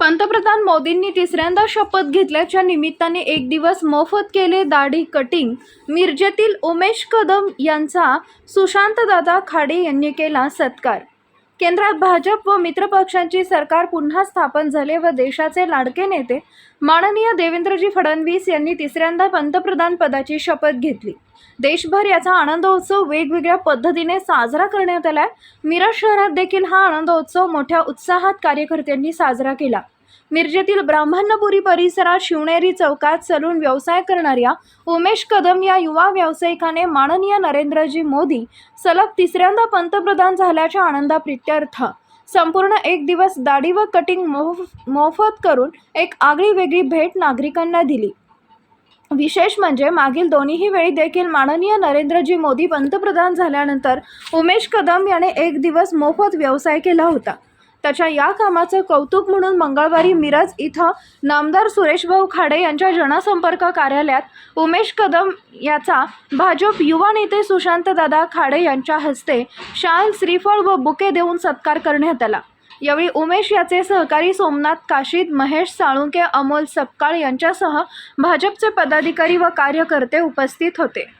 पंतप्रधान मोदींनी तिसऱ्यांदा शपथ घेतल्याच्या निमित्ताने एक दिवस मोफत केले दाढी कटिंग मिरजेतील उमेश कदम यांचा सुशांतदादा खाडे यांनी केला सत्कार. केंद्रात भाजप व मित्रपक्षांची सरकार पुन्हा स्थापन झाले व देशाचे लाडके नेते माननीय देवेंद्रजी फडणवीस यांनी तिसऱ्यांदा पंतप्रधान पदाची शपथ घेतली. देशभर याचा आनंदोत्सव वेगवेगळ्या पद्धतीने साजरा करण्यात आलाय. मिरज शहरात देखील हा आनंदोत्सव मोठ्या उत्साहात कार्यकर्त्यांनी साजरा केला. मिरजेतील ब्राह्मणपुरी परिसरात शिवनेरी चौकात सलून व्यवसाय करणाऱ्या उमेश कदम या युवा व्यावसायिकाने माननीय नरेंद्रजी मोदी सलग तिसऱ्यांदा पंतप्रधान झाल्याच्या आनंदाप्रित्यर्थ. संपूर्ण एक दिवस दाढी व कटिंग मोफ मोफत करून एक आगळी वेगळी भेट नागरिकांना दिली. विशेष म्हणजे मागील दोन्हीही वेळी देखील माननीय नरेंद्रजी मोदी पंतप्रधान झाल्यानंतर उमेश कदम याने एक दिवस मोफत व्यवसाय केला होता. त्याच्या या कामाचं कौतुक म्हणून मंगळवारी मिरज इथं नामदार सुरेशभाऊ खाडे यांच्या जनसंपर्क कार्यालयात उमेश कदम याचा भाजप युवा नेते सुशांतदादा खाडे यांच्या हस्ते शाल श्रीफळ व बुके देऊन सत्कार करण्यात आला. यावेळी उमेश याचे सहकारी सोमनाथ काशीद महेश साळुंके अमोल सपकाळ यांच्यासह भाजपचे पदाधिकारी व कार्यकर्ते उपस्थित होते.